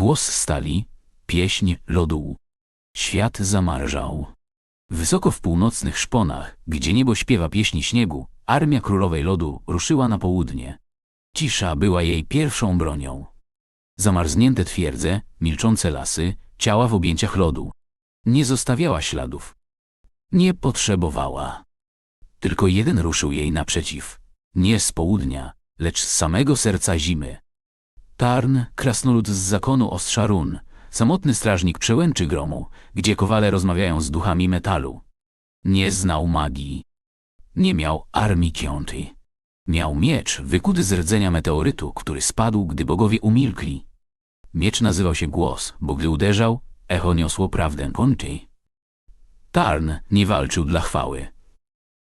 Głos stali, pieśń lodu. Świat zamarżał. Wysoko w północnych szponach, gdzie niebo śpiewa pieśni śniegu, armia królowej lodu ruszyła na południe. Cisza była jej pierwszą bronią. Zamarznięte twierdze, milczące lasy, ciała w objęciach lodu. Nie zostawiała śladów. Nie potrzebowała. Tylko jeden ruszył jej naprzeciw. Nie z południa, lecz z samego serca zimy. Tarn, krasnolud z zakonu ostrza run, samotny strażnik przełęczy gromu, gdzie kowale rozmawiają z duchami metalu. Nie znał magii. Nie miał armii Kionty. Miał miecz wykuty z rdzenia meteorytu, który spadł, gdy bogowie umilkli. Miecz nazywał się Głos, bo gdy uderzał, echo niosło prawdę Konty. Tarn nie walczył dla chwały.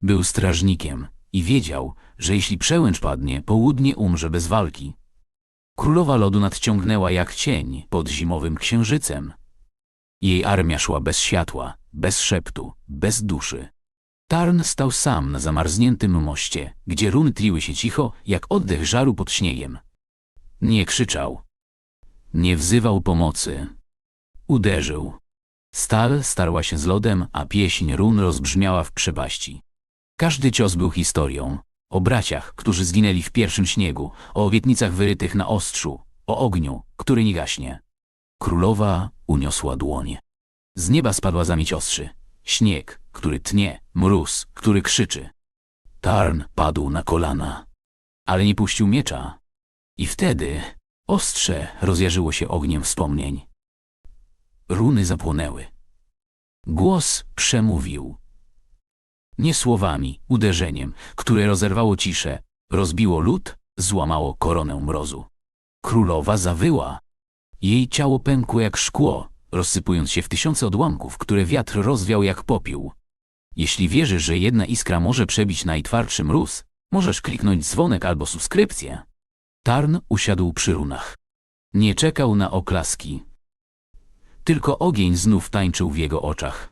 Był strażnikiem i wiedział, że jeśli przełęcz padnie, południe umrze bez walki. Królowa lodu nadciągnęła jak cień pod zimowym księżycem. Jej armia szła bez światła, bez szeptu, bez duszy. Tarn stał sam na zamarzniętym moście, gdzie runy tliły się cicho, jak oddech żaru pod śniegiem. Nie krzyczał. Nie wzywał pomocy. Uderzył. Stal starła się z lodem, a pieśń run rozbrzmiała w przepaści. Każdy cios był historią. O braciach, którzy zginęli w pierwszym śniegu, o obietnicach wyrytych na ostrzu, o ogniu, który nie gaśnie. Królowa uniosła dłoń. Z nieba spadła zamieć ostrzy. Śnieg, który tnie, mróz, który krzyczy. Tarn padł na kolana, ale nie puścił miecza. I wtedy ostrze rozjarzyło się ogniem wspomnień. Runy zapłonęły. Głos przemówił. Nie słowami, uderzeniem, które rozerwało ciszę, rozbiło lód, złamało koronę mrozu. Królowa zawyła. Jej ciało pękło jak szkło, rozsypując się w tysiące odłamków, które wiatr rozwiał jak popiół. Jeśli wierzysz, że jedna iskra może przebić najtwardszy mróz, możesz kliknąć dzwonek albo subskrypcję. Tarn usiadł przy runach. Nie czekał na oklaski. Tylko ogień znów tańczył w jego oczach.